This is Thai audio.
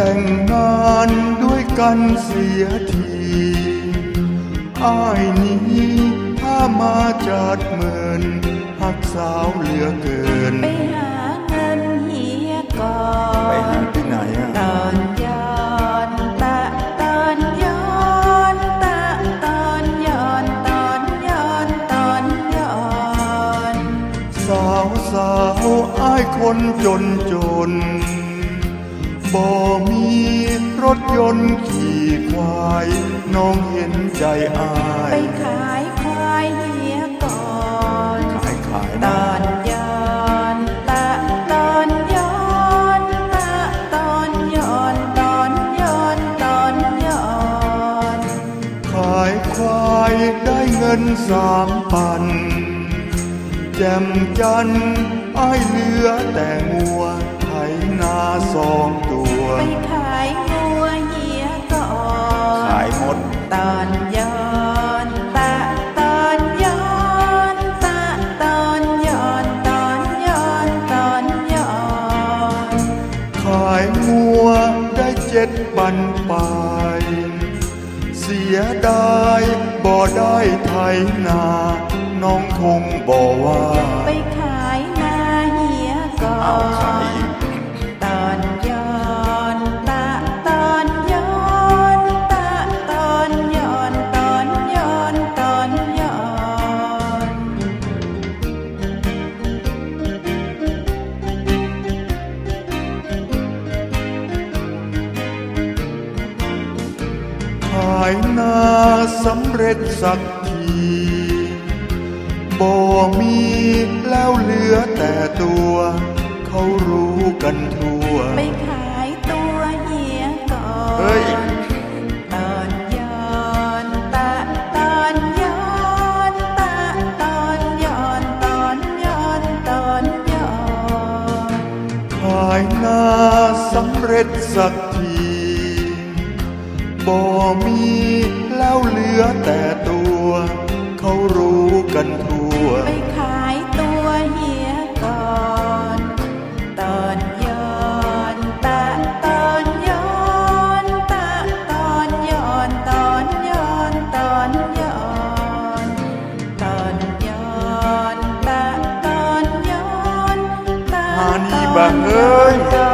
แต่งงานด้วยกันเสียทีอ้ายนี้ถ้ามาจัดเมินหักสาวเหลือเกิน ไปหาเงินเฮียก่อน ไปหาที่ไหนอะตอนย้อนตะตอนย้อนตะตอนย้อนตอนย้อนตอนย้อน สาวสาวอ้ายคนจนจน บ่มีรถยนต์ขี่ควาย น้องเห็นใจอาย ไปขายควายเฮียก่อนขายขายตนะอนย้อนตะตอนย้อนตะตอนย้อนตอนย้อนตอนย้อน ขายควายได้เงินสามพัน แจ่มจันทร์ อ้ายเหลือแต่งัวไถนาสองตัว ไปขายงัวเหียก่อนขายหมดตอนย้อนตะตอนย้อนตะตอนย้อนตอนย้อนตอนย้อนขายงัวได้เจ็ดปันปลายเสียดายบ่ได้ไถนา น้องคงบ่ว่าไปขายายนาสำเร็จสักทีบ่มีแล้วเหลือแต่ตัว เขารู้กันทั่ว ไปขายตัวเหียก่อนเฮ้ยตอนย้อนตะตอนย้อนตะตอนย้อนตอนย้อนตอนย้อน ขายนาสำเร็จสักที บ่มีแล้วเหลือแต่ตัว เขารู้กันทั่ว ไปขายตัวเหียก่อน ตอนย้อนตะตอนย้อนตะตอนย้อนตอนย้อนตอนย้อนตอนย้อนตะตอนย้อนตะมานี่บังเอ้ยตอน